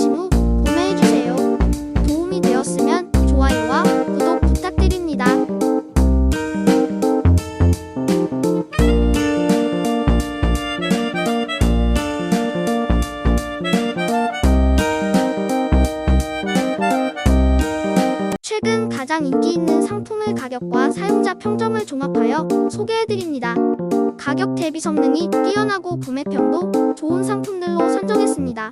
후 상품의 가격과 사용자 평점을 종합하여 소개해드립니다. 가격 대비 성능이 뛰어나고 구매평도 좋은 상품들로 선정했습니다.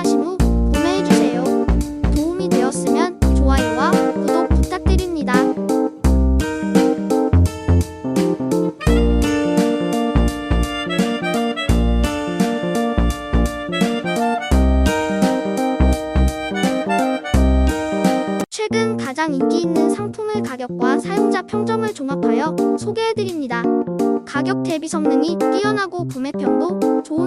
평점을 종합하여 소개해드립니다. 가격 대비 성능이 뛰어나고 구매평도 좋은